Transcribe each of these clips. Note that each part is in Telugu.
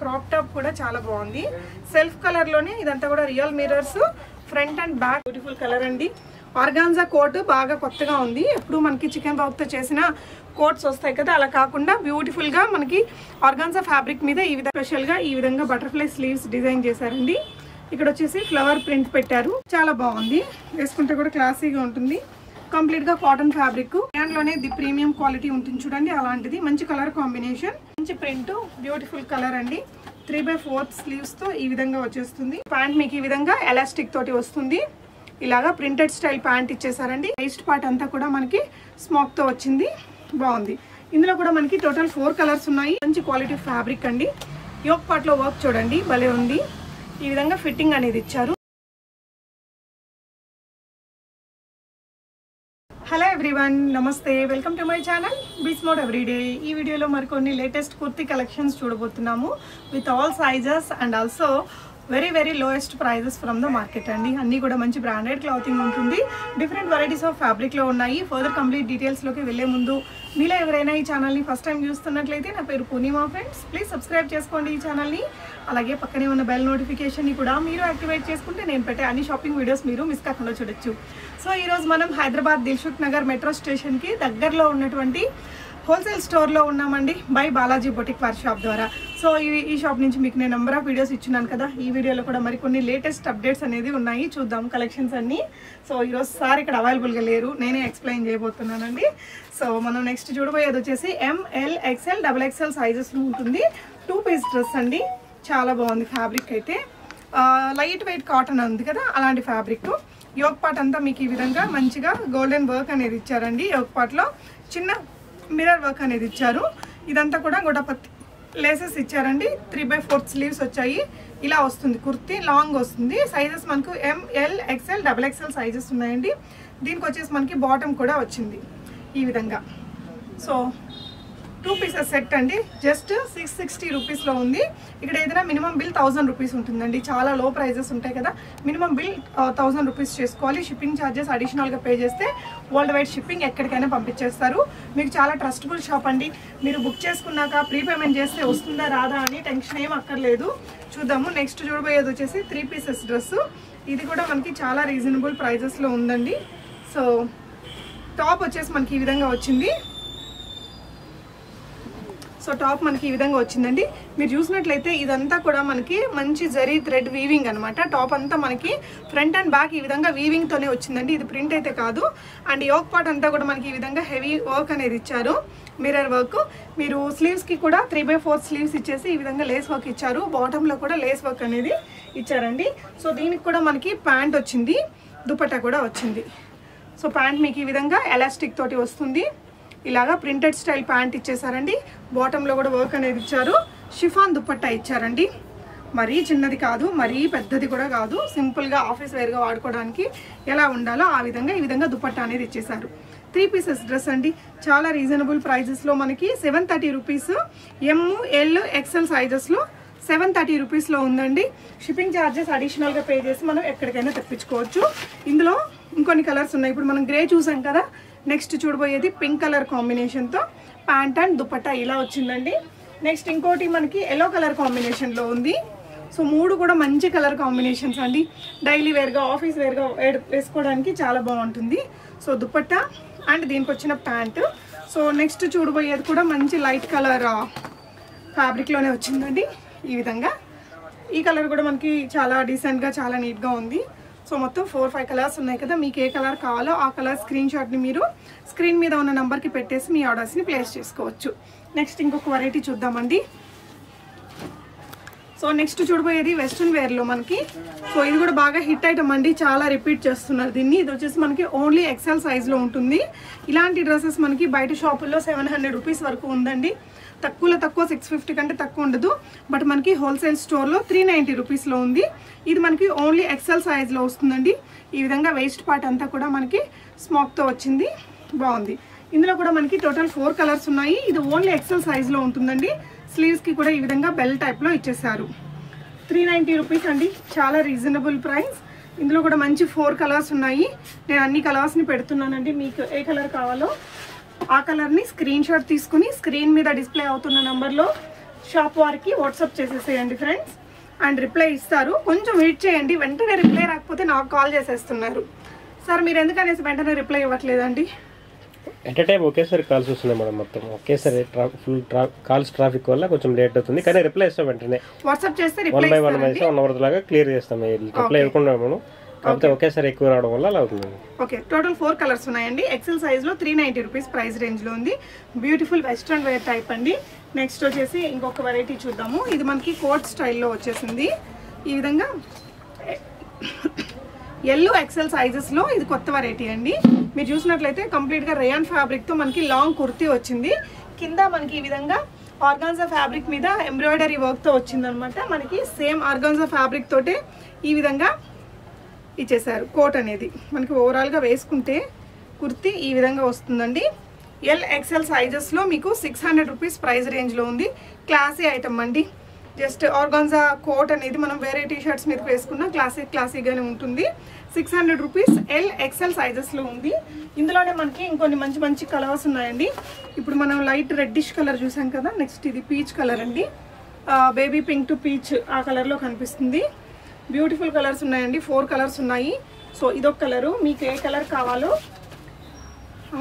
క్రాప్ టాప్ కూడా చాలా బాగుంది. సెల్ఫ్ కలర్లోనే ఇదంతా కూడా real mirrors front and back beautiful colour అండి. ఆర్గాన్జా కోట్ బాగా కొత్తగా ఉంది. ఎప్పుడు మనకి చికెన్తో చేసిన కోట్స్ వస్తాయి కదా అలా కాకుండా బ్యూటిఫుల్గా మనకి ఆర్గాన్జా ఫ్యాబ్రిక్ మీద ఈ విధంగా స్పెషల్గా ఈ విధంగా బటర్ఫ్లై స్లీవ్స్ డిజైన్ చేశారండి. ఇక్కడ వచ్చేసి ఫ్లవర్ ప్రింట్ పెట్టారు. చాలా బాగుంది. వేసుకుంటే కూడా క్లాసీగా ఉంటుంది. కంప్లీట్గా కాటన్ ఫ్యాబ్రిక్. లోనే ది ప్రీమియం క్వాలిటీ ఉంటుంది చూడండి అలాంటిది. మంచి కలర్ కాంబినేషన్. మంచి ప్రింట్ బ్యూటిఫుల్ కలర్ అండి. త్రీ బై ఫోర్త్ స్లీవ్స్తో ఈ విధంగా వచ్చేస్తుంది. ప్యాంట్ మీకు ఈ విధంగా ఎలాస్టిక్ తోటి వస్తుంది. ఇలాగా ప్రింటెడ్ స్టైల్ ప్యాంట్ ఇచ్చేసారండి. వేస్ట్ పార్ట్ అంతా కూడా మనకి స్మోక్తో వచ్చింది. బాగుంది. ఇందులో కూడా మనకి టోటల్ ఫోర్ కలర్స్ ఉన్నాయి. మంచి క్వాలిటీ ఫ్యాబ్రిక్ అండి. యోక్ పార్ట్లో వర్క్ చూడండి భలే ఉంది. ఈ విధంగా ఫిట్టింగ్ అనేది ఇచ్చారు. Everyone namaste welcome to my channel beach mode everyday ఈ వీడియోలో మరికొన్ని లేటెస్ట్ కుర్తీ కలెక్షన్స్ చూడబోతున్నాము. With all sizes and also very very lowest prices from the market అండి. అన్నీ కూడా మంచి బ్రాండెడ్ క్లాతింగ్ ఉంటుంది. డిఫరెంట్ వెరైటీస్ ఆఫ్ ఫ్యాబ్రిక్లో ఉన్నాయి. ఫర్దర్ కంప్లీట్ డీటెయిల్స్లోకి వెళ్ళే ముందు మీలో ఎవరైనా ఈ ఛానల్ని ఫస్ట్ టైం చూస్తున్నట్లయితే నా పేరు పూర్ణిమా ఫ్రెండ్స్ ప్లీజ్ సబ్స్క్రైబ్ చేసుకోండి ఈ ఛానల్ని అలాగే పక్కనే ఉన్న బెల్ నోటిఫికేషన్ని కూడా మీరు యాక్టివేట్ చేసుకుంటే నేను పెట్టే అన్ని షాపింగ్ వీడియోస్ మీరు మిస్ కాకుండా చూడొచ్చు. సో ఈరోజు మనం హైదరాబాద్ దిల్షుక్ నగర్ మెట్రో స్టేషన్కి దగ్గరలో ఉన్నటువంటి హోల్సేల్ స్టోర్లో ఉన్నామండి బై బాలాజీ బొటిక్ వార్ షాప్ ద్వారా. సో ఈ ఈ షాప్ నుంచి మీకు నేను నెంబర్ ఆఫ్ వీడియోస్ ఇచ్చినాను కదా ఈ వీడియోలో కూడా మరికొన్ని లేటెస్ట్ అప్డేట్స్ అనేది ఉన్నాయి. చూద్దాం కలెక్షన్స్ అన్ని. సో ఈరోజు సార్ ఇక్కడ అవైలబుల్గా లేరు నేనే ఎక్స్ప్లెయిన్ చేయబోతున్నానండి. సో మనం నెక్స్ట్ చూడబోయేది వచ్చేసి M L XL double XL సైజెస్లో ఉంటుంది. టూ పీస్ డ్రెస్ అండి చాలా బాగుంది ఫ్యాబ్రిక్ అయితే. లైట్ వెయిట్ కాటన్ ఉంది కదా అలాంటి ఫ్యాబ్రిక్ యోగ్ పార్ట్ అంతా మీకు ఈ విధంగా మంచిగా గోల్డెన్ వర్క్ అనేది ఇచ్చారండి యోగ్ పార్ట్లో చిన్న మిరర్ వర్క్ అనేది ఇచ్చారు. ఇదంతా కూడా గొడపత్తి లేసెస్ ఇచ్చారండి. త్రీ బై ఫోర్త్ స్లీవ్స్ వచ్చాయి. ఇలా వస్తుంది కుర్తీ లాంగ్ వస్తుంది. సైజెస్ మనకు M L XL double XL sizes ఉన్నాయండి. దీనికి వచ్చేసి మనకి బాటమ్ కూడా వచ్చింది ఈ విధంగా. సో టూ పీసెస్ సెట్ అండి. జస్ట్ సిక్స్ సిక్స్టీ రూపీస్లో ఉంది. ఇక్కడ ఏదైనా మినిమం బిల్ థౌసండ్ రూపీస్ ఉంటుందండి. చాలా లో ప్రైజెస్ ఉంటాయి కదా. మినిమం బిల్ థౌసండ్ రూపీస్ చేసుకోవాలి. షిప్పింగ్ ఛార్జెస్ అడిషనల్గా పే చేస్తే వరల్డ్ వైడ్ షిప్పింగ్ ఎక్కడికైనా పంపించేస్తారు. మీకు చాలా ట్రస్టబుల్ షాప్ అండి. మీరు బుక్ చేసుకున్నాక ప్రీపేమెంట్ చేస్తే వస్తుందా రాదా అని టెన్షన్ ఏం అక్కర్లేదు. చూద్దాము. నెక్స్ట్ చూడబోయేది వచ్చేసి త్రీ పీసెస్ డ్రెస్ ఇది కూడా మనకి చాలా రీజనబుల్ ప్రైజెస్లో ఉందండి. సో టాప్ వచ్చేసి మనకి ఈ విధంగా వచ్చింది. సో టాప్ మనకి ఈ విధంగా వచ్చిందండి. మీరు చూసినట్లయితే ఇదంతా కూడా మనకి మంచి జరీ థ్రెడ్ వీవింగ్ అనమాట టాప్ అంతా మనకి ఫ్రంట్ అండ్ బ్యాక్ ఈ విధంగా వీవింగ్ తోనే వచ్చిందండి. ఇది ప్రింట్ అయితే కాదు. అండ్ యోక్ పార్ట్ అంతా కూడా మనకి ఈ విధంగా హెవీ వర్క్ అనేది ఇచ్చారు. Mirror work. మీరు స్లీవ్స్కి కూడా త్రీ బై ఫోర్ స్లీవ్స్ ఇచ్చేసి ఈ విధంగా లేస్ వర్క్ ఇచ్చారు. బాటంలో కూడా లేస్ వర్క్ అనేది ఇచ్చారండి. సో దీనికి కూడా మనకి ప్యాంట్ వచ్చింది. దుపట్టా కూడా వచ్చింది. సో ప్యాంట్ మీకు ఈ విధంగా ఎలాస్టిక్ తోటి వస్తుంది. ఇలాగా ప్రింటెడ్ స్టైల్ ప్యాంట్ ఇచ్చేసారండి బాటంలో కూడా వర్క్ అనేది ఇచ్చారు. షిఫాన్ దుప్పట్టా ఇచ్చారండి. మరీ చిన్నది కాదు మరీ పెద్దది కూడా కాదు. సింపుల్గా ఆఫీస్ వేర్గా వాడుకోవడానికి ఎలా ఉండాలో ఆ విధంగా ఈ విధంగా దుపట్టా అనేది ఇచ్చేసారు త్రీ పీసెస్ డ్రెస్ అండి. చాలా రీజనబుల్ ప్రైజెస్లో మనకి seven thirty rupees M L XL సైజెస్లో seven thirty రూపీస్లో ఉందండి. షిప్పింగ్ ఛార్జెస్ అడిషనల్గా పే చేసి మనం ఎక్కడికైనా తెప్పించుకోవచ్చు. ఇందులో ఇంకొన్ని కలర్స్ ఉన్నాయి. ఇప్పుడు మనం గ్రే చూసాం కదా నెక్స్ట్ చూడబోయేది పింక్ కలర్ కాంబినేషన్తో ప్యాంట్ అండ్ దుపట్టా ఇలా వచ్చిందండి. నెక్స్ట్ ఇంకోటి మనకి ఎల్లో కలర్ కాంబినేషన్లో ఉంది. సో మూడు కూడా మంచి కలర్ కాంబినేషన్స్ అండి. డైలీ వేర్గా ఆఫీస్ వేర్గా వేసుకోవడానికి చాలా బాగుంటుంది. సో దుపట్టా అండ్ దీనికి వచ్చిన ప్యాంట్. సో నెక్స్ట్ చూడబోయేది కూడా మంచి లైట్ కలర్ ఫ్యాబ్రిక్లోనే వచ్చిందండి ఈ విధంగా. ఈ కలర్ కూడా మనకి చాలా డీసెంట్గా చాలా నీట్గా ఉంది. సో మొత్తం ఫోర్ ఫైవ్ కలర్స్ ఉన్నాయి కదా మీకు ఏ కలర్ కావాలో ఆ కలర్ స్క్రీన్ షాట్ని మీరు స్క్రీన్ మీద ఉన్న నెంబర్కి పెట్టేసి మీ ఆర్డర్స్ని ప్లేస్ చేసుకోవచ్చు. నెక్స్ట్ ఇంకొక వెరైటీ చూద్దామండి. సో నెక్స్ట్ చూడబోయేది వెస్ట్రన్ వేర్లో మనకి. సో ఇది కూడా బాగా హిట్ ఐటమ్ అండి చాలా రిపీట్ చేస్తున్నారు దీన్ని. ఇది వచ్చేసి మనకి ఓన్లీ ఎక్సెల్ సైజ్లో ఉంటుంది. ఇలాంటి డ్రెస్సెస్ మనకి బయట షాపుల్లో సెవెన్ హండ్రెడ్ రూపీస్ వరకు ఉందండి. తక్కువలో తక్కువ సిక్స్ ఫిఫ్టీ కంటే తక్కువ ఉండదు. బట్ మనకి హోల్సేల్ స్టోర్లో త్రీ నైంటీ రూపీస్లో ఉంది. ఇది మనకి ఓన్లీ ఎక్సెల్ సైజ్లో వస్తుందండి. ఈ విధంగా వేస్ట్ పార్ట్ అంతా కూడా మనకి స్మోక్తో వచ్చింది. బాగుంది. ఇందులో కూడా మనకి టోటల్ ఫోర్ కలర్స్ ఉన్నాయి. ఇది ఓన్లీ ఎక్సెల్ సైజ్లో ఉంటుందండి. స్లీవ్స్కి కూడా ఈ విధంగా బెల్ టైప్లో ఇచ్చేసారు త్రీ నైంటీ రూపీస్ అండి. చాలా రీజనబుల్ ప్రైస్ ఇందులో కూడా మంచి ఫోర్ కలర్స్ ఉన్నాయి. నేను అన్ని కలర్స్ని పెడుతున్నానండి. మీకు ఏ కలర్ కావాలో ఆ కలర్ని స్క్రీన్ షాట్ తీసుకుని స్క్రీన్ మీద డిస్ప్లే అవుతున్న నెంబర్లో షాప్ వారికి వాట్సాప్ చేసేసేయండి ఫ్రెండ్స్. అండ్ రిప్లై ఇస్తారు. కొంచెం వెయిట్ చేయండి. వెంటనే రిప్లై రాకపోతే నాకు కాల్ చేసేస్తున్నారు. సార్ మీరు ఎందుకనేసి వెంటనే రిప్లై ఇవ్వట్లేదండి? ఎట్ టైం ఒకేసారి కాల్స్ వస్తున్నాయి మేడం మొత్తం. ఒకేసారి ఫుల్ కాల్స్ ట్రాఫిక్ వల్ల కొంచెం లేట్ అవుతుంది. కానీ రిప్లై ఇస్తాం వెంటనే. వాట్సాప్ చేస్తే one reply by one one hour లాగా క్లియర్ చేస్తాం. రిప్లై ఇవ్వకుండా మనం కాకపోతే ఒకేసారి ఎక్కువ రావడం వల్ల అలా అవుతుంది. ఓకే టోటల్ ఫోర్ కలర్స్ ఉన్నాయండి. ఎక్సెల్ సైజ్లో త్రీ నైన్టీ రూపీస్ ప్రైస్ రేంజ్లో ఉంది. బ్యూటిఫుల్ వెస్ట్రన్ వేర్ టైప్ అండి. నెక్స్ట్ వచ్చేసి ఇంకొక వెరైటీ చూద్దాము. ఇది మనకి కోట్ స్టైల్లో వచ్చేసింది. ఈ విధంగా ఎల్లో ఎక్సెల్ సైజెస్లో ఇది కొత్త వెరైటీ అండి. మీరు చూసినట్లయితే కంప్లీట్గా రేయాన్ ఫ్యాబ్రిక్తో మనకి లాంగ్ కుర్తీ వచ్చింది. కింద మనకి ఈ విధంగా ఆర్గాన్జా ఫ్యాబ్రిక్ మీద ఎంబ్రాయిడరీ వర్క్తో వచ్చింది అనమాట మనకి సేమ్ ఆర్గాన్జా ఫ్యాబ్రిక్ తోటే ఈ విధంగా ఇచ్చేసారు కోట్ అనేది. మనకి ఓవరాల్గా వేసుకుంటే కుర్తీ ఈ విధంగా వస్తుందండి. ఎల్ ఎక్సెల్ సైజెస్లో మీకు సిక్స్ హండ్రెడ్ రూపీస్ ప్రైస్ రేంజ్లో ఉంది. క్లాసీ ఐటమ్ అండి. జస్ట్ ఆర్గాన్జా కోట్ అనేది మనం వేరే టీషర్ట్స్ మీద వేసుకున్న క్లాసిక్ క్లాసీగానే ఉంటుంది. Six hundred rupees L XL సైజెస్లో ఉంది. ఇందులోనే మనకి ఇంకొన్ని మంచి మంచి కలర్స్ ఉన్నాయండి. ఇప్పుడు మనం లైట్ రెడ్డిష్ కలర్ చూసాం కదా నెక్స్ట్ ఇది పీచ్ కలర్ అండి. బేబీ పింక్ టు పీచ్ ఆ కలర్లో కనిపిస్తుంది. బ్యూటిఫుల్ కలర్స్ ఉన్నాయండి ఫోర్ కలర్స్ ఉన్నాయి. సో ఇదొక కలరు మీకు ఏ కలర్ కావాలో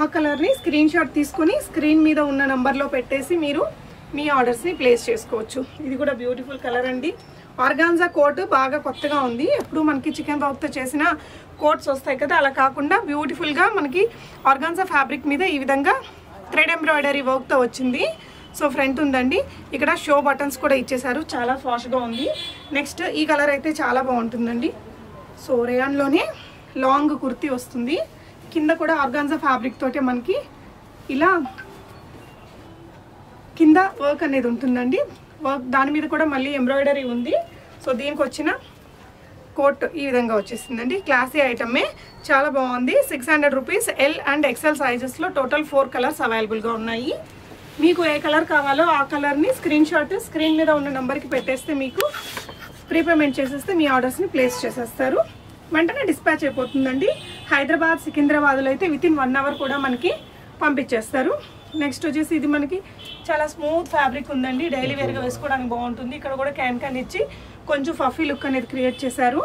ఆ కలర్ని స్క్రీన్ షాట్ తీసుకొని స్క్రీన్ మీద ఉన్న నెంబర్లో పెట్టేసి మీరు మీ ఆర్డర్స్ని ప్లేస్ చేసుకోవచ్చు. ఇది కూడా బ్యూటిఫుల్ కలర్ అండి. ఆర్గాన్జా కోట్ బాగా కొత్తగా ఉంది. ఎప్పుడు మనకి చికెన్ వర్క్తో చేసిన కోట్స్ వస్తాయి కదా అలా కాకుండా బ్యూటిఫుల్గా మనకి ఆర్గాన్జా ఫ్యాబ్రిక్ మీద ఈ విధంగా థ్రెడ్ ఎంబ్రాయిడరీ వర్క్తో వచ్చింది. సో ఫ్రంట్ ఉందండి. ఇక్కడ షో బటన్స్ కూడా ఇచ్చేసారు చాలా ఫాస్ట్గా ఉంది. నెక్స్ట్ ఈ కలర్ అయితే చాలా బాగుంటుందండి. సో రేయాన్లోనే లాంగ్ కుర్తీ వస్తుంది. కింద కూడా ఆర్గాన్జా ఫ్యాబ్రిక్ తోటే మనకి ఇలా కింద వర్క్ అనేది ఉంటుందండి. వర్క్ దాని మీద కూడా మళ్ళీ ఎంబ్రాయిడరీ ఉంది. సో దీనికి వచ్చిన కోట్ ఈ విధంగా వచ్చేసిందండి. క్లాసీ ఐటమే. చాలా బాగుంది. Six hundred rupees L and XL సైజెస్లో total four colours అవైలబుల్గా ఉన్నాయి. మీకు ఏ కలర్ కావాలో ఆ కలర్ని స్క్రీన్ షాట్ స్క్రీన్ మీద ఉన్న నెంబర్కి పెట్టేస్తే మీకు ప్రీపేమెంట్ చేసేస్తే మీ ఆర్డర్స్ని ప్లేస్ చేసేస్తారు. వెంటనే డిస్పాచ్ అయిపోతుందండి. హైదరాబాద్ సికింద్రాబాద్లో అయితే విత్ ఇన్ వన్ అవర్ కూడా మనకి పంపించేస్తారు. నెక్స్ట్ వచ్చేసి ఇది మనకి చాలా స్మూత్ ఫ్యాబ్రిక్ ఉందండి. డైలీ వేర్గా వేసుకోవడానికి బాగుంటుంది. ఇక్కడ కూడా క్యాన్ క్యాన్ ఇచ్చి కొంచెం ఫఫీ లుక్ అనేది క్రియేట్ చేశారు.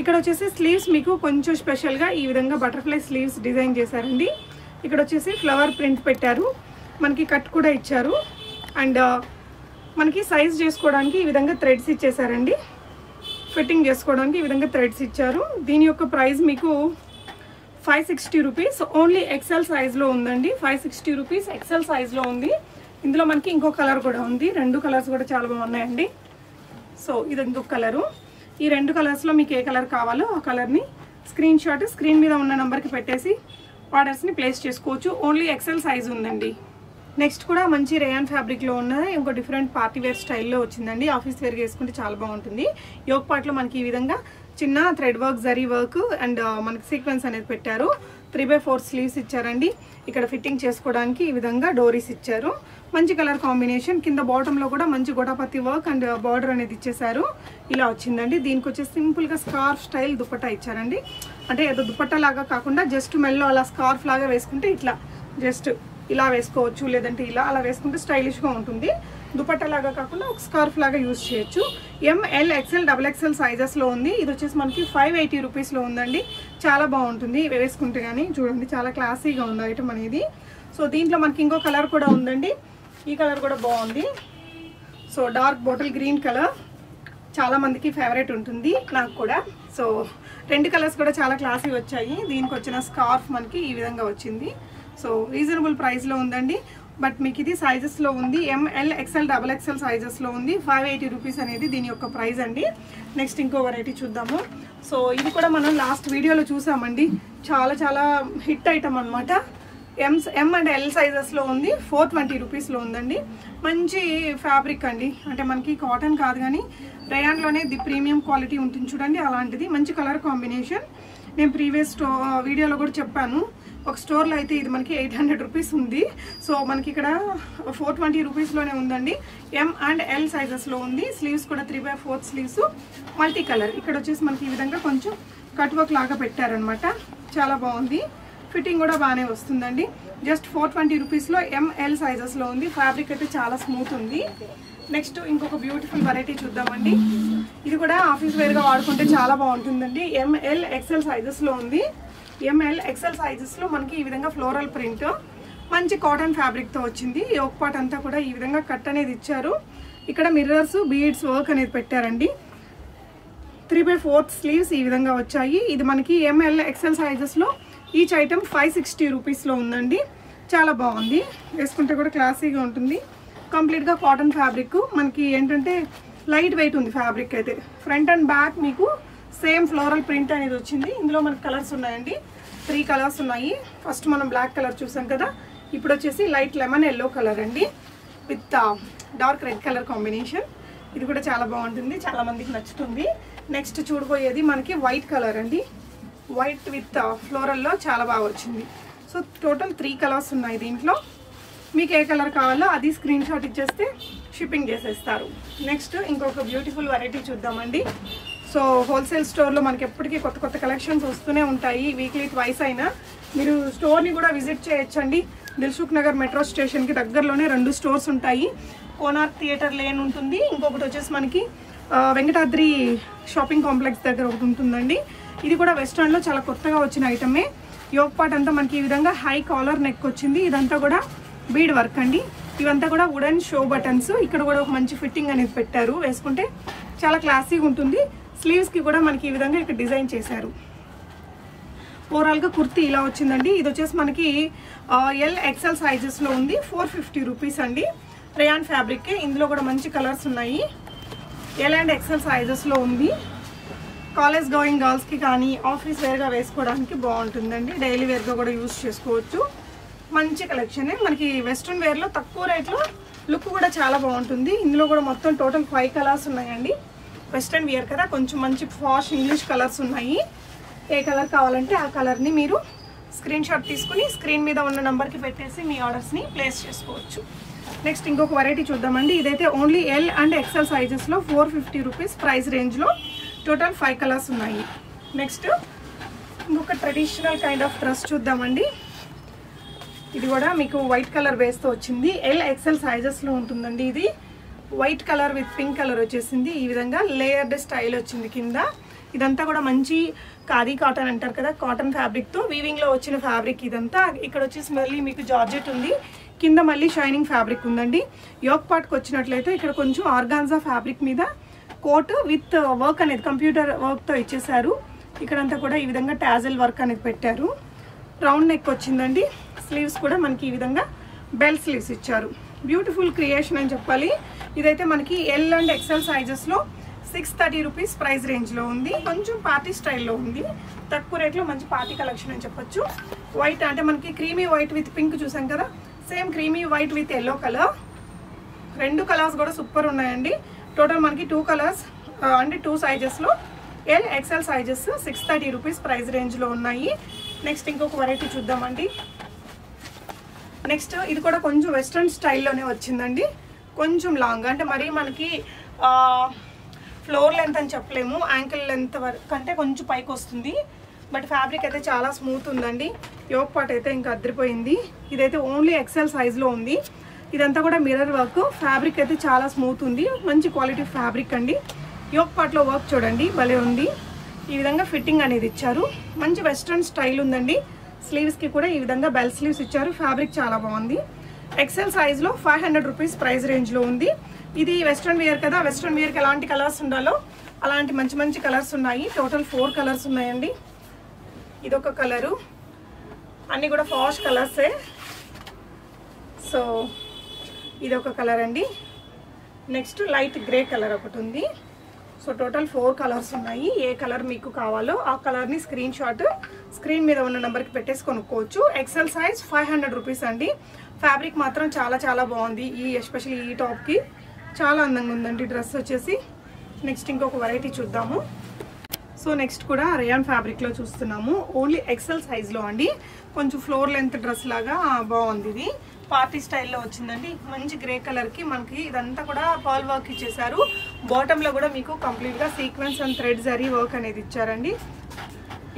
ఇక్కడ వచ్చేసి స్లీవ్స్ మీకు కొంచెం స్పెషల్గా ఈ విధంగా బటర్ఫ్లై స్లీవ్స్ డిజైన్ చేశారండి. ఇక్కడ వచ్చేసి ఫ్లవర్ ప్రింట్ పెట్టారు. మనకి కట్ కూడా ఇచ్చారు. అండ్ మనకి సైజ్ చేసుకోవడానికి ఈ విధంగా థ్రెడ్స్ ఇచ్చేసారండి. ఫిట్టింగ్ చేసుకోవడానికి ఈ విధంగా థ్రెడ్స్ ఇచ్చారు. దీని యొక్క ప్రైస్ మీకు five sixty rupees. Only XL సైజ్లో ఉందండి. ఫైవ్ సిక్స్టీ రూపీస్ ఎక్సెల్ సైజ్లో ఉంది. ఇందులో మనకి ఇంకో కలర్ కూడా ఉంది. రెండు కలర్స్ కూడా చాలా బాగున్నాయండి. సో ఇది ఇంకొక కలరు. ఈ రెండు కలర్స్లో మీకు ఏ కలర్ కావాలో ఆ కలర్ని స్క్రీన్ షాట్ స్క్రీన్ మీద ఉన్న నెంబర్కి పెట్టేసి ఆర్డర్స్ని ప్లేస్ చేసుకోవచ్చు. ఓన్లీ ఎక్సెల్ సైజ్ ఉందండి. నెక్స్ట్ కూడా మంచి రేయాన్ ఫ్యాబ్రిక్లో ఉన్న ఇంకో డిఫరెంట్ పార్టీ వేర్ స్టైల్లో వచ్చిందండి. ఆఫీస్ వేర్గా వేసుకుంటే చాలా బాగుంటుంది. యోగ్ పార్ట్లో మనకి ఈ విధంగా చిన్న thread work zari work and మనకి సీక్వెన్స్ అనేది పెట్టారు. త్రీ బై ఫోర్ స్లీవ్స్ ఇచ్చారండి. ఇక్కడ ఫిట్టింగ్ చేసుకోవడానికి ఈ విధంగా డోరీస్ ఇచ్చారు. మంచి కలర్ కాంబినేషన్. కింద బాటంలో కూడా మంచి గోటాపతి వర్క్ అండ్ బార్డర్ అనేది ఇచ్చేసారు ఇలా వచ్చిందండి. దీనికి వచ్చేసి సింపుల్గా స్కార్ఫ్ స్టైల్ దుపట్టా ఇచ్చారండి. అంటే ఏదో దుపట్టా లాగా కాకుండా జస్ట్ మెల్లో అలా స్కార్ఫ్ లాగా వేసుకుంటే ఇట్లా జస్ట్ ఇలా వేసుకోవచ్చు లేదంటే ఇలా అలా వేసుకుంటే స్టైలిష్గా ఉంటుంది. దుపట్టా లాగా కాకుండా ఒక స్కార్ఫ్ లాగా యూజ్ చేయొచ్చు. M L XL double XL సైజెస్లో ఉంది. ఇది వచ్చేసి మనకి ఫైవ్ ఎయిటీ రూపీస్లో ఉందండి. చాలా బాగుంటుంది. వేసుకుంటే కానీ చూడండి చాలా క్లాసీగా ఉంది ఐటమ్ అనేది. సో దీంట్లో మనకి ఇంకో కలర్ కూడా ఉందండి. ఈ కలర్ కూడా బాగుంది. So dark bottle green colour చాలామందికి ఫేవరెట్ ఉంటుంది నాకు కూడా. సో రెండు కలర్స్ కూడా చాలా క్లాసీ వచ్చాయి. దీనికి వచ్చిన స్కార్ఫ్ మనకి ఈ విధంగా వచ్చింది. సో రీజనబుల్ ప్రైస్లో ఉందండి. బట్ మీకు ఇది సైజెస్లో ఉంది. M L XL double XL సైజెస్లో ఉంది. ఫైవ్ ఎయిటీ రూపీస్ అనేది దీని యొక్క ప్రైస్ అండి. నెక్స్ట్ ఇంకో వెరైటీ చూద్దాము. సో ఇది కూడా మనం లాస్ట్ వీడియోలో చూసామండి. చాలా చాలా హిట్ ఐటమ్ అనమాట ఎం ఎం అండ్ ఎల్ సైజెస్లో ఉంది. ఫోర్ ట్వంటీ రూపీస్లో ఉందండి. మంచి ఫ్యాబ్రిక్ అండి. అంటే మనకి కాటన్ కాదు కానీ రేయాన్లోనే ది ప్రీమియం క్వాలిటీ ఉంటుంది చూడండి. అలాంటిది మంచి కలర్ కాంబినేషన్ నేను ప్రీవియస్ స్టో వీడియోలో కూడా చెప్పాను. ఒక స్టోర్లో అయితే ఇది మనకి ఎయిట్ హండ్రెడ్ రూపీస్ ఉంది. సో మనకి ఇక్కడ ఫోర్ ట్వంటీ రూపీస్లోనే ఉందండి. ఎం అండ్ ఎల్ సైజెస్లో ఉంది. స్లీవ్స్ కూడా three by fourth sleeves multi colour ఇక్కడ వచ్చేసి మనకి ఈ విధంగా కొంచెం కట్ వర్క్ లాగా పెట్టారనమాట చాలా బాగుంది. ఫిట్టింగ్ కూడా బాగానే వస్తుందండి. జస్ట్ ఫోర్ ట్వంటీ రూపీస్లో ఎంఎల్ సైజెస్లో ఉంది. ఫ్యాబ్రిక్ అయితే చాలా స్మూత్ ఉంది. నెక్స్ట్ ఇంకొక బ్యూటిఫుల్ వెరైటీ చూద్దామండి. ఇది కూడా ఆఫీస్ వేర్గా వాడుకుంటే చాలా బాగుంటుందండి. ఎంఎల్ ఎక్సెల్ సైజెస్లో ఉంది. ఎంఎల్ ఎక్సెల్ సైజెస్లో మనకి ఈ విధంగా ఫ్లోరల్ ప్రింట్ మంచి కాటన్ ఫ్యాబ్రిక్తో వచ్చింది. యోక్ పాట్ అంతా కూడా ఈ విధంగా కట్ అనేది ఇచ్చారు. ఇక్కడ మిర్రర్స్ బీడ్స్ వర్క్ అనేది పెట్టారండి. త్రీ బై ఫోర్త్ స్లీవ్స్ ఈ విధంగా వచ్చాయి. ఇది మనకి ఎంఎల్ ఎక్సెల్ సైజెస్లో ఈచ్ ఐటమ్ ఫైవ్ సిక్స్టీ రూపీస్లో ఉందండి. చాలా బాగుంది. వేసుకుంటే కూడా క్లాసీగా ఉంటుంది. కంప్లీట్గా కాటన్ ఫ్యాబ్రిక్ మనకి ఏంటంటే లైట్ వెయిట్ ఉంది ఫ్యాబ్రిక్ అయితే. ఫ్రంట్ అండ్ బ్యాక్ మీకు సేమ్ ఫ్లోరల్ ప్రింట్ అనేది వచ్చింది. ఇందులో మనకి కలర్స్ ఉన్నాయండి. త్రీ కలర్స్ ఉన్నాయి. ఫస్ట్ మనం బ్లాక్ కలర్ చూసాం కదా. ఇప్పుడు వచ్చేసి లైట్ లెమన్ ఎల్లో కలర్ అండి. With dark red colour combination ఇది కూడా చాలా బాగుంటుంది. చాలా మందికి నచ్చుతుంది. నెక్స్ట్ చూడబోయేది మనకి వైట్ కలర్ అండి. వైట్ విత్ ఫ్లోరల్లో చాలా బాగా వచ్చింది. సో టోటల్ త్రీ కలర్స్ ఉన్నాయి దీంట్లో. మీకు ఏ కలర్ కావాలో అది స్క్రీన్ షాట్ ఇచ్చేస్తే షిప్పింగ్ చేసేస్తారు. నెక్స్ట్ ఇంకొక బ్యూటిఫుల్ వెరైటీ చూద్దామండి. సో హోల్సేల్ స్టోర్లో మనకి ఎప్పటికీ కొత్త కొత్త కలెక్షన్స్ వస్తూనే ఉంటాయి వీక్లీ ట్వైస్ అయినా. మీరు స్టోర్ని కూడా విజిట్ చేయొచ్చండి. దిల్సుఖ్ నగర్ మెట్రో స్టేషన్కి దగ్గరలోనే రెండు స్టోర్స్ ఉంటాయి. కోనార్ థియేటర్ లేన్ ఉంటుంది. ఇంకొకటి వచ్చేసి మనకి వెంకటాద్రి షాపింగ్ కాంప్లెక్స్ దగ్గర ఒకటి ఉంటుందండి. ఇది కూడా వెస్ట్రన్లో చాలా కొత్తగా వచ్చిన ఐటమే. యోగ్ పాట్ అంతా మనకి ఈ విధంగా హై కాలర్ నెక్ వచ్చింది. ఇదంతా కూడా బీడ్ వర్క్ అండి. ఇవంతా కూడా వుడెన్ షో బటన్స్ ఇక్కడ కూడా ఒక మంచి ఫిట్టింగ్ అనేది పెట్టారు. వేసుకుంటే చాలా క్లాసీగా ఉంటుంది. స్లీవ్స్కి కూడా మనకి ఈ విధంగా ఇక్కడ డిజైన్ చేశారు. ఓవరాల్గా కుర్తీ ఇలా వచ్చిందండి. ఇది వచ్చేసి మనకి ఎల్ ఎక్సెల్ సైజెస్లో ఉంది. ఫోర్ ఫిఫ్టీ రూపీస్ అండి. రేయాన్ ఫ్యాబ్రిక్ ఇందులో కూడా మంచి కలర్స్ ఉన్నాయి. ఎల్ అండ్ ఎక్సెల్ సైజెస్లో ఉంది. కాలేజ్ గోయింగ్ గర్ల్స్కి కానీ ఆఫీస్ వేర్గా వేసుకోవడానికి బాగుంటుందండి. డైలీ వేర్గా కూడా యూస్ చేసుకోవచ్చు. మంచి కలెక్షనే మనకి వెస్ట్రన్ వేర్లో తక్కువ రేట్లో లుక్ కూడా చాలా బాగుంటుంది. ఇందులో కూడా మొత్తం టోటల్ ఫైవ్ కలర్స్ ఉన్నాయండి. వెస్ట్రన్ వియర్ కదా కొంచెం మంచి ఫాష్ ఇంగ్లీష్ కలర్స్ ఉన్నాయి. ఏ కలర్ కావాలంటే ఆ కలర్ని మీరు స్క్రీన్ షాట్ తీసుకుని స్క్రీన్ మీద ఉన్న నెంబర్కి పెట్టేసి మీ ఆర్డర్స్ని ప్లేస్ చేసుకోవచ్చు. నెక్స్ట్ ఇంకొక వెరైటీ చూద్దామండి. ఇదైతే ఓన్లీ ఎల్ అండ్ ఎక్సెల్ సైజెస్లో ఫోర్ ఫిఫ్టీ రూపీస్ ప్రైస్ రేంజ్లో టోటల్ ఫైవ్ కలర్స్ ఉన్నాయి. నెక్స్ట్ ఇంకొక ట్రెడిషనల్ కైండ్ ఆఫ్ డ్రెస్ చూద్దామండి. ఇది కూడా మీకు వైట్ కలర్ బేస్తో వచ్చింది. ఎల్ ఎక్సెల్ సైజెస్లో ఉంటుందండి ఇది. White colour with pink colour వచ్చేసింది. ఈ విధంగా లేయర్డ్ స్టైల్ వచ్చింది కింద. ఇదంతా కూడా మంచి ఖాదీ కాటన్ అంటారు కదా కాటన్ ఫ్యాబ్రిక్తో వీవింగ్లో వచ్చిన ఫ్యాబ్రిక్ ఇదంతా. ఇక్కడ వచ్చేసి మళ్ళీ మీకు జార్జెట్ ఉంది. కింద మళ్ళీ షైనింగ్ ఫ్యాబ్రిక్ ఉందండి. యోక్ పాట్కి వచ్చినట్లయితే ఇక్కడ కొంచెం ఆర్గాన్జా ఫ్యాబ్రిక్ మీద కోట్ విత్ వర్క్ అనేది కంప్యూటర్ వర్క్తో ఇచ్చేసారు ఇక్కడంతా కూడా ఈ విధంగా ట్యాజల్ వర్క్ అనేది పెట్టారు. రౌండ్ నెక్ వచ్చిందండి. స్లీవ్స్ కూడా మనకి ఈ విధంగా బెల్ స్లీవ్స్ ఇచ్చారు. బ్యూటిఫుల్ క్రియేషన్ అని చెప్పాలి. ఇదైతే మనకి ఎల్ అండ్ ఎక్సెల్ సైజెస్లో సిక్స్ థర్టీ రూపీస్ ప్రైస్ రేంజ్లో ఉంది. కొంచెం పార్టీ స్టైల్లో ఉంది. తక్కువ రేట్లో మంచి పార్టీ కలెక్షన్ అని చెప్పొచ్చు. వైట్ అంటే మనకి క్రీమీ వైట్ విత్ పింక్ చూసాం కదా? Same creamy white with yellow colour రెండు కలర్స్ కూడా సూపర్ ఉన్నాయండి. టోటల్ మనకి టూ కలర్స్ uh, అంటే two సైజెస్లో L XL sizes six thirty rupees price రేంజ్లో ఉన్నాయి. నెక్స్ట్ ఇంకొక వెరైటీ చూద్దామండి. నెక్స్ట్ ఇది కూడా కొంచెం వెస్ట్రన్ స్టైల్లోనే వచ్చిందండి. కొంచెం లాంగ్ అంటే మరీ మనకి ఫ్లోర్ లెంత్ అని చెప్పలేము. యాంకిల్ లెంత్ వరకు అంటే కొంచెం పైకి వస్తుంది. బట్ ఫ్యాబ్రిక్ అయితే చాలా స్మూత్ ఉందండి. యోక్ పాట్ అయితే ఇంకా అద్దరిపోయింది. ఇదైతే ఓన్లీ ఎక్సెల్ సైజ్లో ఉంది. ఇదంతా కూడా మిర్రర్ వర్క్ ఫ్యాబ్రిక్ అయితే చాలా స్మూత్ ఉంది. మంచి క్వాలిటీ ఫ్యాబ్రిక్ అండి. యోక్ పాట్లో వర్క్ చూడండి. భలే ఉంది. ఈ విధంగా ఫిట్టింగ్ అనేది ఇచ్చారు. మంచి వెస్ట్రన్ స్టైల్ ఉందండి. స్లీవ్స్కి కూడా ఈ విధంగా బెల్ స్లీవ్స్ ఇచ్చారు. ఫ్యాబ్రిక్ చాలా బాగుంది. ఎక్సెల్ సైజ్లో ఫైవ్ హండ్రెడ్ రూపీస్ ప్రైస్ రేంజ్లో ఉంది. ఇది వెస్ట్రన్ వేర్ కదా. వెస్ట్రన్ వేర్కి ఎలాంటి కలర్స్ ఉండాలో అలాంటి మంచి మంచి కలర్స్ ఉన్నాయి. టోటల్ ఫోర్ కలర్స్ ఉన్నాయండి. ఇదొక కలరు అన్నీ కూడా ఫాష్ కలర్సే సో ఇదొక కలర్ అండి. నెక్స్ట్ లైట్ గ్రే కలర్ ఒకటి ఉంది. సో టోటల్ ఫోర్ కలర్స్ ఉన్నాయి. ఏ కలర్ మీకు కావాలో ఆ కలర్ని స్క్రీన్ షాట్ స్క్రీన్ మీద ఉన్న నెంబర్కి పెట్టేసి కొనుక్కోవచ్చు. XL size five hundred rupees అండి. ఫ్యాబ్రిక్ మాత్రం చాలా చాలా బాగుంది. ఈ ఎస్పెషల్లీ ఈ టాప్కి చాలా అందంగా ఉందండి డ్రెస్ వచ్చేసి. నెక్స్ట్ ఇంకొక వెరైటీ చూద్దాము. సో నెక్స్ట్ కూడా రేయాన్ ఫ్యాబ్రిక్లో చూస్తున్నాము. ఓన్లీ ఎక్సెల్ సైజ్లో అండి. కొంచెం ఫ్లోర్ లెంత్ డ్రెస్ లాగా బాగుంది ఇది. పార్టీ స్టైల్లో వచ్చిందండి. మంచి గ్రే కలర్కి మనకి ఇదంతా కూడా పర్ల్ వర్క్ ఇచ్చేసారు బాటంలో కూడా మీకు కంప్లీట్గా sequence and thread zari work అనేది ఇచ్చారండి.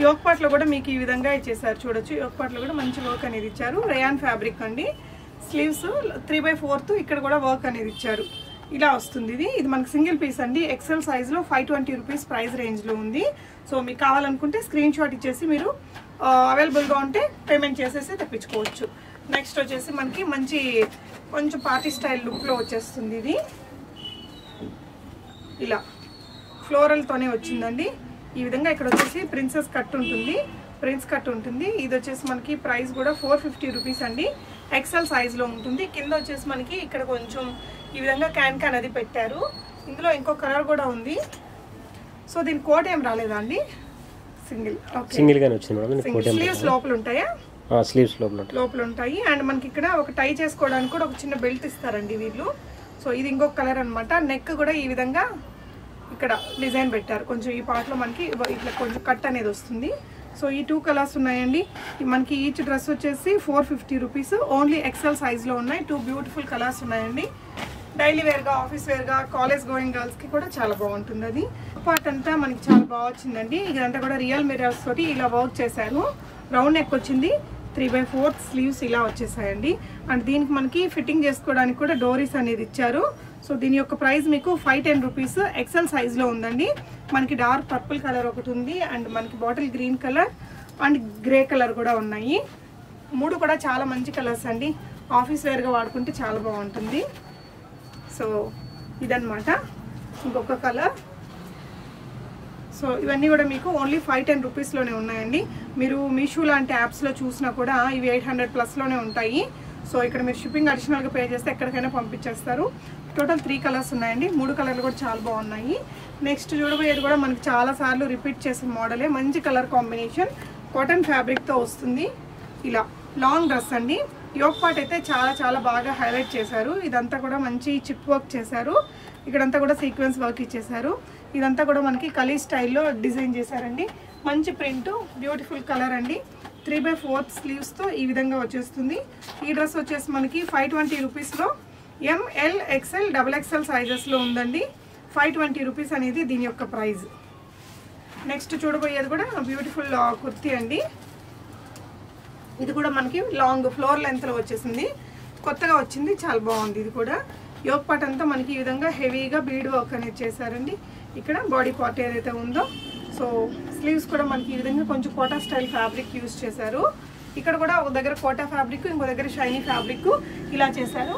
యోక్పాట్లో కూడా మీకు ఈ విధంగా ఇచ్చేసారు చూడొచ్చు. యోక్పాట్లో కూడా మంచి వర్క్ అనేది ఇచ్చారు. రేయాన్ ఫ్యాబ్రిక్ అండి. స్లీవ్స్ త్రీ బై ఫోర్త్ ఇక్కడ కూడా వర్క్ అనేది ఇచ్చారు. ఇలా వస్తుంది ఇది. ఇది మనకు సింగిల్ పీస్ అండి. ఎక్సెల్ సైజ్లో ఫైవ్ ట్వంటీ రూపీస్ ప్రైస్ రేంజ్లో ఉంది. సో మీకు కావాలనుకుంటే స్క్రీన్ షాట్ ఇచ్చేసి మీరు అవైలబుల్గా ఉంటే పేమెంట్ చేసేసి తెప్పించుకోవచ్చు. నెక్స్ట్ వచ్చేసి మనకి మంచి కొంచెం పార్టీ స్టైల్ లుక్లో వచ్చేస్తుంది ఇది. ఇలా ఫ్లోరల్తోనే వచ్చిందండి. ఈ విధంగా ఇక్కడ వచ్చేసి ప్రిన్సెస్ కట్ ఉంటుంది. ప్రిన్స్ కట్ ఉంటుంది. ఇది వచ్చేసి మనకి ప్రైస్ కూడా ఫోర్ ఫిఫ్టీ రూపీస్ అండి. ఎక్సెల్ సైజ్లో ఉంటుంది. కింద వచ్చేసి మనకి ఇక్కడ కొంచెం ఈ విధంగా క్యాన్ క్యాన్ అది పెట్టారు. ఇందులో ఇంకో కలర్ కూడా ఉంది. సో దీని కోట్ ఏం రాలేదా అండి? సింగిల్ సింగిల్ గానే వచ్చింది స్లీవ్స్ లోపల ఉంటాయా? స్లీవ్స్ లోపల లోపల ఉంటాయి. అండ్ మనకి ఇక్కడ ఒక టై చేసుకోవడానికి కూడా ఒక చిన్న బెల్ట్ ఇస్తారండి వీళ్ళు. సో ఇది ఇంకొక కలర్ అన్నమాట. నెక్ కూడా ఈ విధంగా ఇక్కడ డిజైన్ పెట్టారు. కొంచెం ఈ పార్ట్లో మనకి ఇట్లా కొంచెం కట్ అనేది వస్తుంది. సో ఈ టూ కలర్స్ ఉన్నాయండి. మనకి ఈచ్ డ్రెస్ వచ్చేసి four fifty rupees only XL సైజ్లో ఉన్నాయి. టూ బ్యూటిఫుల్ కలర్స్ ఉన్నాయండి. డైలీ వేర్గా ఆఫీస్ వేర్గా కాలేజ్ గోయింగ్ గర్ల్స్కి కూడా చాలా బాగుంటుంది అది. పార్ట్ అంతా మనకి చాలా బాగా వచ్చిందండి. ఇదంతా కూడా రియల్ మిరర్స్ తోటి ఇలా వర్క్ చేశారు రౌండ్ నెక్ వచ్చింది. త్రీ బై ఫోర్త్ స్లీవ్స్ ఇలా వచ్చేసాయండి. అండ్ దీనికి మనకి ఫిట్టింగ్ చేసుకోవడానికి కూడా డోరీస్ అనేది ఇచ్చారు. సో దీని యొక్క ప్రైస్ మీకు ఫైవ్ టెన్ రూపీస్ ఎక్సెల్ సైజ్లో ఉందండి. మనకి డార్క్ పర్పుల్ కలర్ ఒకటి ఉంది అండ్ మనకి bottle green colour and grey colour కూడా ఉన్నాయి. మూడు కూడా చాలా మంచి కలర్స్ అండి. ఆఫీస్ వేర్గా వాడుకుంటే చాలా బాగుంటుంది. సో ఇదన్నమాట. ఇంకొక కలర్. సో ఇవన్నీ కూడా మీకు ఓన్లీ ఫైవ్ టెన్ రూపీస్లోనే ఉన్నాయండి. మీరు మీషో లాంటి యాప్స్లో చూసినా కూడా ఇవి ఎయిట్ హండ్రెడ్ ప్లస్లోనే ఉంటాయి. సో ఇక్కడ మీరు షిప్పింగ్ అడిషనల్గా పే చేస్తే ఎక్కడికైనా పంపించేస్తారు. టోటల్ త్రీ కలర్స్ ఉన్నాయండి. మూడు కలర్లు కూడా చాలా బాగున్నాయి. నెక్స్ట్ చూడబోయేది కూడా మనకి చాలా సార్లు రిపీట్ చేసిన మోడలే. మంచి కలర్ కాంబినేషన్. కాటన్ ఫ్యాబ్రిక్తో వస్తుంది. ఇలా లాంగ్ డ్రెస్ అండి. యోగ్ పాట్ అయితే చాలా చాలా బాగా హైలైట్ చేశారు. ఇదంతా కూడా మంచి చిప్ వర్క్ చేశారు. ఇక్కడంతా కూడా సీక్వెన్స్ వర్క్ ఇచ్చేసారు ఇదంతా కూడా మనకి కలీ స్టైల్లో డిజైన్ చేశారండి. మంచి ప్రింట్ బ్యూటిఫుల్ కలర్ అండి. త్రీ బై ఫోర్త్ స్లీవ్స్తో ఈ విధంగా వచ్చేస్తుంది. ఈ డ్రెస్ వచ్చేసి మనకి ఫైవ్ ట్వంటీ రూపీస్లో M L XL double XL సైజెస్లో ఉందండి. ఫైవ్ ట్వంటీ రూపీస్ అనేది దీని యొక్క ప్రైజ్ నెక్స్ట్ చూడబోయేది కూడా బ్యూటిఫుల్ కుర్తీ అండి. ఇది కూడా మనకి లాంగ్ ఫ్లోర్ లెంత్లో వచ్చేసింది. కొత్తగా వచ్చింది చాలా బాగుంది ఇది కూడా. యోగ్ పార్ట్ అంతా మనకి ఈ విధంగా హెవీగా బీడ్ వర్క్ అనేది చేశారండి. ఇక్కడ బాడీ పార్ట్ ఏదైతే ఉందో. సో స్లీవ్స్ కూడా మనకి ఈ విధంగా కొంచెం కోటా స్టైల్ ఫ్యాబ్రిక్ యూజ్ చేశారు. ఇక్కడ కూడా ఒక దగ్గర కోటా ఫ్యాబ్రిక్ ఇంకో దగ్గర షైనీ ఫ్యాబ్రిక్ ఇలా చేశారు.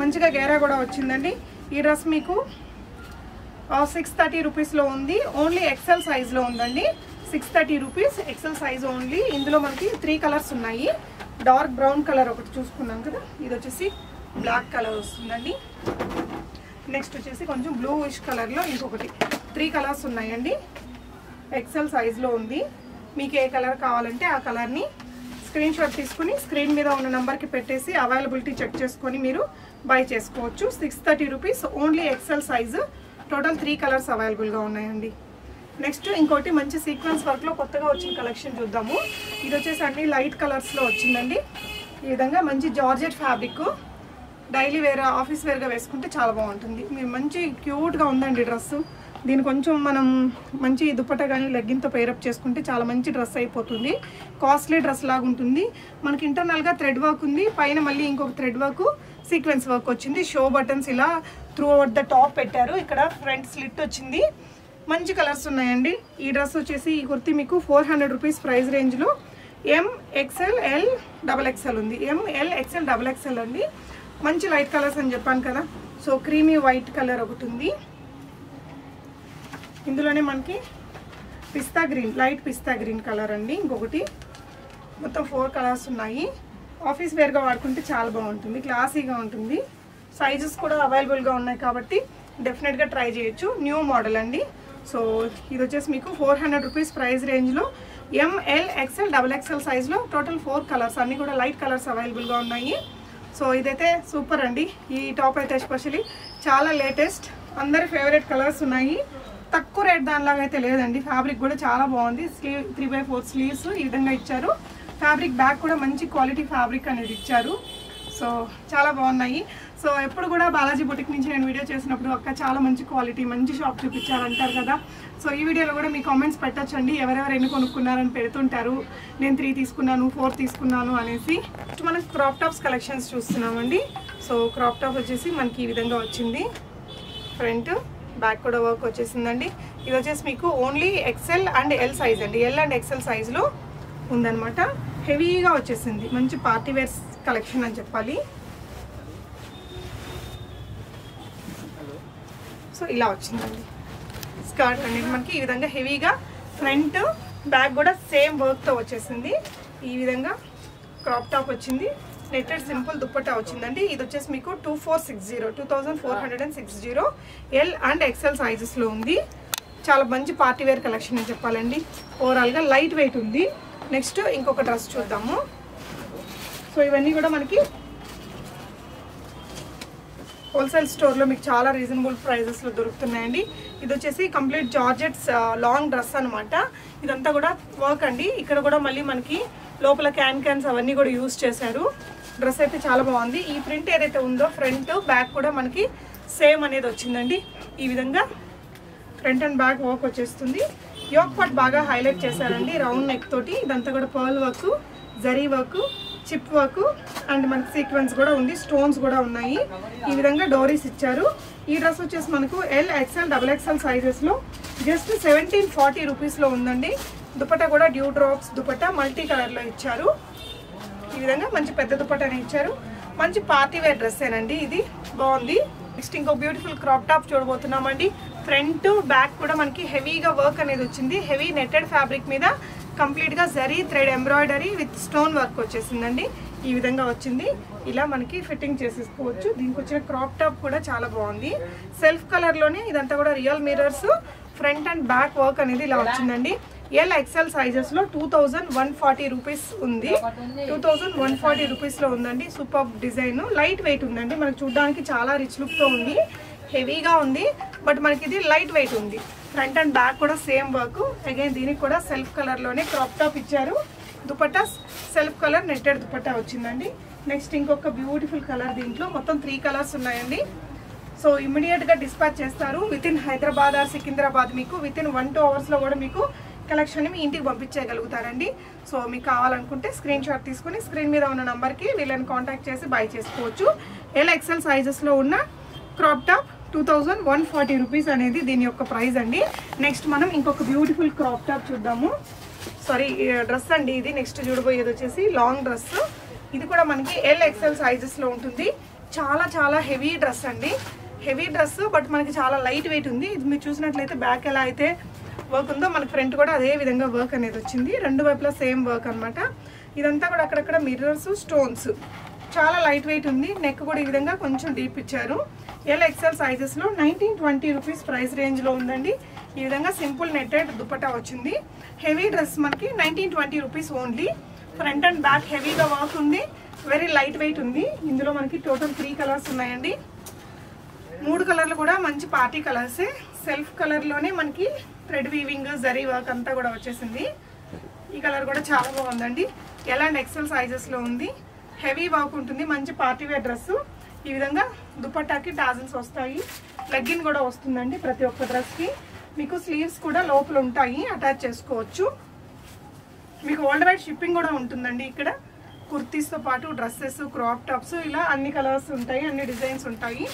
మంచిగా గేరా కూడా వచ్చిందండి. ఈ డ్రెస్ మీకు సిక్స్ థర్టీ రూపీస్లో ఉంది. ఓన్లీ ఎక్సెల్ సైజ్లో ఉందండి. Six thirty rupees XL size only ఇందులో మనకి త్రీ కలర్స్ ఉన్నాయి. డార్క్ బ్రౌన్ కలర్ ఒకటి చూసుకున్నాం కదా. ఇది వచ్చేసి బ్లాక్ కలర్ వస్తుందండి. నెక్స్ట్ వచ్చేసి కొంచెం బ్లూయిష్ కలర్లో ఇంకొకటి. త్రీ కలర్స్ ఉన్నాయండి. ఎక్సెల్ సైజ్లో ఉంది. మీకు ఏ కలర్ కావాలంటే ఆ కలర్ని స్క్రీన్ షాట్ తీసుకుని స్క్రీన్ మీద ఉన్న నెంబర్కి పెట్టేసి అవైలబిలిటీ చెక్ చేసుకొని మీరు బై చేసుకోవచ్చు. Six thirty rupees only XL size total three colours అవైలబుల్గా ఉన్నాయండి. నెక్స్ట్ ఇంకోటి మంచి సీక్వెన్స్ వర్క్లో కొత్తగా వచ్చిన కలెక్షన్ చూద్దాము. ఇది వచ్చేసి అన్ని లైట్ కలర్స్లో వచ్చిందండి. ఈ విధంగా మంచి georgette fabric daily wear office వేర్గా వేసుకుంటే చాలా బాగుంటుంది. మీరు మంచి క్యూట్గా ఉందండి డ్రెస్సు. దీని కొంచెం మనం మంచి దుప్పట కానీ లెగ్గింగ్తో పేరప్ చేసుకుంటే చాలా మంచి డ్రెస్ అయిపోతుంది. కాస్ట్లీ డ్రెస్ లాగా ఉంటుంది. మనకి ఇంటర్నల్గా థ్రెడ్ వర్క్ ఉంది. పైన మళ్ళీ ఇంకొక థ్రెడ్ వర్క్ సీక్వెన్స్ వర్క్ వచ్చింది. షో బటన్స్ ఇలా త్రూ అవుట్ ద టాప్ పెట్టారు. ఇక్కడ ఫ్రంట్ స్లిట్ వచ్చింది. మంచి కలర్స్ ఉన్నాయండి. ఈ డ్రెస్ వచ్చేసి ఈ కుర్తి మీకు ఫోర్ హండ్రెడ్ రూపీస్ ప్రైస్ రేంజ్లో M XL L double XL ఉంది. M L XL double XL అండి. మంచి లైట్ కలర్స్ అని చెప్పాను కదా. సో క్రీమీ వైట్ కలర్ ఒకటి ఉంది. ఇందులోనే మనకి పిస్తా గ్రీన్ లైట్ పిస్తా గ్రీన్ కలర్ అండి. ఇంకొకటి మొత్తం ఫోర్ కలర్స్ ఉన్నాయి. ఆఫీస్ వేర్గా వాడుకుంటే చాలా బాగుంటుంది క్లాసీగా ఉంటుంది. సైజెస్ కూడా అవైలబుల్గా ఉన్నాయి కాబట్టి డెఫినెట్గా ట్రై చేయొచ్చు. న్యూ మోడల్ అండి. సో ఇది వచ్చేసి మీకు ఫోర్ హండ్రెడ్ రూపీస్ ప్రైస్ రేంజ్లో M L XL double XL సైజ్లో టోటల్ ఫోర్ కలర్స్ అన్నీ కూడా లైట్ కలర్స్ అవైలబుల్గా ఉన్నాయి. సో ఇదైతే సూపర్ అండి. ఈ టాప్ అయితే ఎస్పెషలీ చాలా లేటెస్ట్ అందరి ఫేవరెట్ కలర్స్ ఉన్నాయి. తక్కువ రేట్ దానిలాగా అయితే లేదండి. ఫ్యాబ్రిక్ కూడా చాలా బాగుంది. Sleeve three by four sleeves ఈ విధంగా ఇచ్చారు. ఫ్యాబ్రిక్ బ్యాగ్ కూడా మంచి క్వాలిటీ ఫ్యాబ్రిక్ అనేది ఇచ్చారు. సో చాలా బాగున్నాయి. సో ఎప్పుడు కూడా బాలాజీ బుటిక్ నుంచి నేను వీడియో చేసినప్పుడు అక్క చాలా మంచి క్వాలిటీ మంచి షాప్ చూపించారంటారు కదా. సో ఈ వీడియోలో కూడా మీ కామెంట్స్ పెట్టచ్చండి. ఎవరెవరు ఎన్ని కొనుక్కున్నారని పెడుతుంటారు. నేను త్రీ తీసుకున్నాను ఫోర్ తీసుకున్నాను అనేసి. మనం క్రాప్ టాప్స్ కలెక్షన్స్ చూస్తున్నామండి. సో క్రాప్ టాప్ వచ్చేసి మనకి ఈ విధంగా వచ్చింది. ఫ్రంట్ బ్యాక్ కూడా వర్క్ వచ్చేసిందండి. ఇది వచ్చేసి మీకు only XL and L size అండి. ఎల్ అండ్ ఎక్సెల్ సైజులో ఉందన్నమాట. హెవీగా వచ్చేసింది. మంచి పార్టీ వేర్స్ కలెక్షన్ అని చెప్పాలి. సో ఇలా వచ్చిందండి. స్కర్ట్ అనేది మనకి ఈ విధంగా హెవీగా ఫ్రంట్ బ్యాక్ కూడా సేమ్ వర్క్తో వచ్చేసింది. ఈ విధంగా క్రాప్ టాప్ వచ్చింది. నెట్టెడ్ సింపుల్ దుప్పట్టా వచ్చిందండి ఇది వచ్చేసి మీకు two four six zero two thousand four hundred and six zero L and XL సైజెస్లో ఉంది చాలా మంచి పార్టీ వేర్ కలెక్షన్ అని చెప్పాలండి ఓవరాల్గా లైట్ వెయిట్ ఉంది నెక్స్ట్ ఇంకొక డ్రెస్ చూద్దాము సో ఇవన్నీ కూడా మనకి హోల్సేల్ స్టోర్లో మీకు చాలా రీజనబుల్ ప్రైజెస్లో దొరుకుతున్నాయండి ఇది వచ్చేసి కంప్లీట్ జార్జెట్స్ లాంగ్ డ్రెస్ అనమాట ఇదంతా కూడా వర్క్ అండి ఇక్కడ కూడా మళ్ళీ మనకి లోపల క్యాన్ క్యాన్స్ అవన్నీ కూడా యూస్ చేశారు డ్రెస్ అయితే చాలా బాగుంది. ఈ ప్రింట్ ఏదైతే ఉందో ఫ్రంట్ బ్యాక్ కూడా మనకి సేమ్ అనేది వచ్చిందండి. ఈ విధంగా ఫ్రంట్ అండ్ బ్యాక్ వర్క్ వచ్చేస్తుంది. యోక్ పార్ట్ బాగా హైలైట్ చేశారండి రౌండ్ నెక్ తోటి. ఇదంతా కూడా pearl work zari work chip work and మనకి సీక్వెన్స్ కూడా ఉంది స్టోన్స్ కూడా ఉన్నాయి. ఈ విధంగా డోరీస్ ఇచ్చారు. ఈ డ్రెస్ వచ్చేసి మనకు ఎల్ ఎక్స్ఎల్ డబుల్ ఎక్స్ఎల్ సైజెస్లో జస్ట్ సెవెంటీన్ ఫార్టీ రూపీస్లో ఉందండి. దుపట కూడా డ్యూ డ్రాప్స్ దుపట మల్టీ కలర్లో ఇచ్చారు. ఈ విధంగా మంచి పెద్ద దుప్పటనే ఇచ్చారు. మంచి పార్టీ వేర్ డ్రెస్ ఏనండి ఇది. బాగుంది. నెక్స్ట్ ఇంకో బ్యూటిఫుల్ క్రాప్ టాప్ చూడబోతున్నామండి. ఫ్రంట్ బ్యాక్ కూడా మనకి హెవీగా వర్క్ అనేది వచ్చింది. హెవీ నెట్టెడ్ ఫ్యాబ్రిక్ మీద కంప్లీట్గా zari thread embroidery with stone work వచ్చేసిందండి. ఈ విధంగా వచ్చింది. ఇలా మనకి ఫిట్టింగ్ చేసేసుకోవచ్చు. దీనికి వచ్చిన క్రాప్ టాప్ కూడా చాలా బాగుంది. సెల్ఫ్ కలర్లోనే ఇదంతా కూడా real mirrors front and back work అనేది ఇలా వచ్చిందండి. L XL సైజెస్లో two thousand one forty rupees ఉంది. టూ థౌజండ్ వన్ ఫార్టీ రూపీస్లో ఉందండి. సూపర్ డిజైన్ లైట్ వెయిట్ ఉందండి. మనకు చూడడానికి చాలా రిచ్ లుక్తో ఉంది. హెవీగా ఉంది. బట్ మనకి ఇది లైట్ వెయిట్ ఉంది. ఫ్రంట్ అండ్ బ్యాక్ కూడా సేమ్ వర్క్ అగైన్ దీనికి కూడా సెల్ఫ్ కలర్లోనే క్రాప్ టాప్ ఇచ్చారు. Dupatta self colour netted dupatta వచ్చిందండి. నెక్స్ట్ ఇంకొక బ్యూటిఫుల్ కలర్ దీంట్లో. మొత్తం త్రీ కలర్స్ ఉన్నాయండి. సో ఇమీడియట్గా డిస్పాచ్ చేస్తారు. Within Hyderabad or Secunderabad మీకు. విత్ ఇన్ వన్ టూ అవర్స్లో కూడా మీకు కలెక్షన్ని మీ ఇంటికి పంపించేయగలుగుతారండి. సో మీకు కావాలనుకుంటే స్క్రీన్ షాట్ తీసుకుని స్క్రీన్ మీద ఉన్న నంబర్కి వీళ్ళని కాంటాక్ట్ చేసి బై చేసుకోవచ్చు. ఎల్ ఎక్సెల్ సైజెస్లో ఉన్న crop top two thousand one forty rupees అనేది దీని యొక్క ప్రైస్ అండి. నెక్స్ట్ మనం ఇంకొక బ్యూటిఫుల్ క్రాప్ టాప్ చూద్దాము. సారీ డ్రెస్ అండి ఇది. నెక్స్ట్ చూడబోయేది వచ్చేసి లాంగ్ డ్రెస్ ఇది కూడా మనకి ఎల్ ఎక్సెల్ సైజెస్లో ఉంటుంది. చాలా చాలా హెవీ డ్రెస్ అండి. హెవీ డ్రెస్ బట్ మనకి చాలా లైట్ వెయిట్ ఉంది. ఇది మీరు చూసినట్లయితే బ్యాక్ ఎలా అయితే వర్క్ ఉందో మన ఫ్రంట్ కూడా అదే విధంగా వర్క్ అనేది వచ్చింది. రెండు వైపులా సేమ్ వర్క్ అన్నమాట. ఇదంతా కూడా అక్కడక్కడ మిర్రర్స్ స్టోన్స్ చాలా లైట్ వెయిట్ ఉంది. నెక్ కూడా ఈ విధంగా కొంచెం డీప్ ఇచ్చారు. ఎల్ ఎక్సెల్ సైజెస్లో నైన్టీన్ ట్వంటీ రూపీస్ ప్రైస్ రేంజ్లో ఉందండి. ఈ విధంగా సింపుల్ నెట్టెడ్ దుపట్టా వచ్చింది. హెవీ డ్రెస్ మనకి nineteen twenty rupees only front and back హెవీగా వర్క్ ఉంది. వెరీ లైట్ వెయిట్ ఉంది. ఇందులో మనకి టోటల్ త్రీ కలర్స్ ఉన్నాయండి. మూడు కలర్లు కూడా మంచి పార్టీ కలర్సే సెల్ఫ్ కలర్లోనే మనకి థ్రెడ్ వీవింగ్ జరీ వర్క్ అంతా కూడా వచ్చేసింది. ఈ కలర్ కూడా చాలా బాగుందండి. ఎలా ఎక్సెల్ సైజెస్లో ఉంది హెవీ వర్క్ ఉంటుంది మంచి పార్టీ వేర్ డ్రెస్ ఈ విధంగా దుపట్టాకి టాజల్స్ వస్తాయి. లెగ్గిన్ కూడా వస్తుందండి ప్రతి ఒక్క డ్రెస్కి మీకు స్లీవ్స్ కూడా లోపల ఉంటాయి అటాచ్ చేసుకోవచ్చు. మీకు వరల్డ్ వైడ్ షిప్పింగ్ కూడా ఉంటుందండి ఇక్కడ. కుర్తీస్తో పాటు డ్రెస్సెస్ క్రాప్ టాప్స్ ఇలా అన్ని కలర్స్ ఉంటాయి అన్ని డిజైన్స్ ఉంటాయి.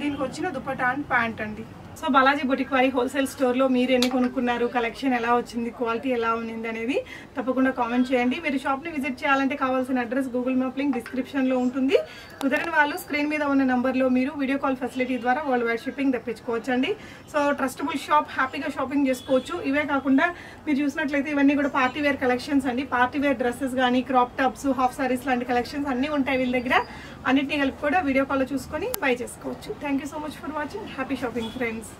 దీనికి వచ్చిన దుపటా అండ్ ప్యాంట్ అండి. సో బాలాజీ బొటిక్ వారి హోల్సేల్ స్టోర్లో మీరు ఎన్ని కొనుక్కున్నారు కలెక్షన్ ఎలా వచ్చింది క్వాలిటీ ఎలా ఉన్నింది అనేది తప్పకుండా కామెంట్ చేయండి. మీరు షాప్ని విజిట్ చేయాలంటే కావాల్సిన అడ్రస్ గూగుల్ మ్యాప్ లింక్ డిస్క్రిప్షన్లో ఉంటుంది. కుదరని వాళ్ళు స్క్రీన్ మీద ఉన్న నెంబర్లో మీరు వీడియో కాల్ ఫెసిలిటీ ద్వారా వరల్డ్ వైడ్ షిప్పింగ్ తెప్పించుకోవచ్చండి. సో ట్రస్టబుల్ షాప్ హ్యాపీగా షాపింగ్ చేసుకోవచ్చు. ఇవే కాకుండా మీరు చూసినట్లయితే ఇవన్నీ కూడా పార్టీ వేర్ కలెక్షన్స్ అండి. పార్టీ వేర్ డ్రెస్సెస్ కానీ క్రాప్ టాప్స్ హాఫ్ సారీస్ లాంటి కలెక్షన్స్ అన్నీ ఉంటాయి వీళ్ళ దగ్గర. అన్నింటినీ కలిపి కూడా వీడియో కాల్లో చూసుకొని బై చేసుకోవచ్చు. Thank you so much for watching happy shopping friends